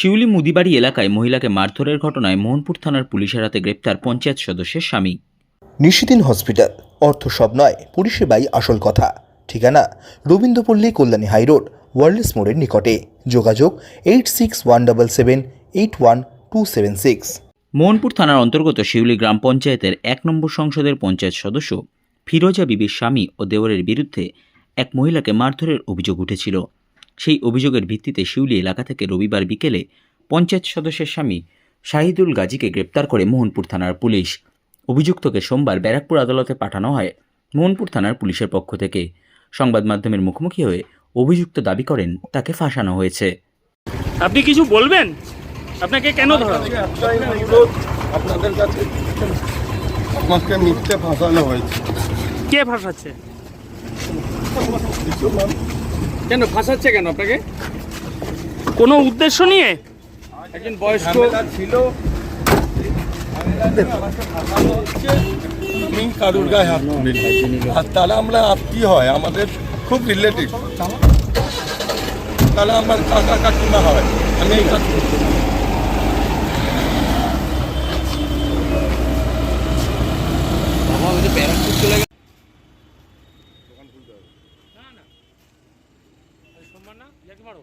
শিউলি মুদিবাড়ি এলাকায় মহিলাকে মারধরের ঘটনায় মোহনপুর থানার পুলিশের হাতে গ্রেপ্তার পঞ্চায়েত সদস্যের স্বামী। নিশিদিন হসপিটাল। অর্থ সব নয় পরিষেবাই আসল কথা। ঠিকানা রবীন্দ্রপল্লী কল্যাণী হাইরোড ওয়ার্ল্ডস মোড়ের নিকটে। যোগাযোগ eight six one double seven eight one two seven six. Mohanpur থানার অন্তর্গত শিউলি গ্রাম পঞ্চায়েতের এক নম্বর সংসদের পঞ্চায়েত সদস্য ফিরোজা বিবির স্বামী ও দেওরের বিরুদ্ধে এক মহিলাকে মারধরের অভিযোগ উঠেছিল। সেই অভিযোগের ভিত্তিতে শিউলি এলাকা থেকে রবিবার বিকেলে পঞ্চায়েত সদস্যের স্বামী শাহিদুল গাজীকে গ্রেপ্তার করে মোহনপুর থানার পুলিশ। অভিযুক্তকে সোমবার ব্যারাকপুর আদালতে পাঠানো হয় মোহনপুর থানার পুলিশের পক্ষ থেকে। সংবাদ মাধ্যমের মুখোমুখি হয়ে অভিযুক্ত দাবি করেন তাকে ফাঁসানো হয়েছে। আপনি কিছু বলবেন? আপনাকে কেন ধরা আপনাদের কাছে আমাকে মিথ্যে ফাঁসানো হয়েছে। কে ফাঁসাচ্ছে? কিছু মানুষ কেন ফাঁসাচ্ছে কেন আপনাকে? কোনো উদ্দেশ্য নিয়ে? একজন বয়স্ক ছিল। আমি কারুর গায়ে হাত আর তারা আমরা আত্মীয় হয়? আমাদের খুব রিলেটিভ তারা আমার কাকা কাকিমা হয়। আমি ಮಾಡು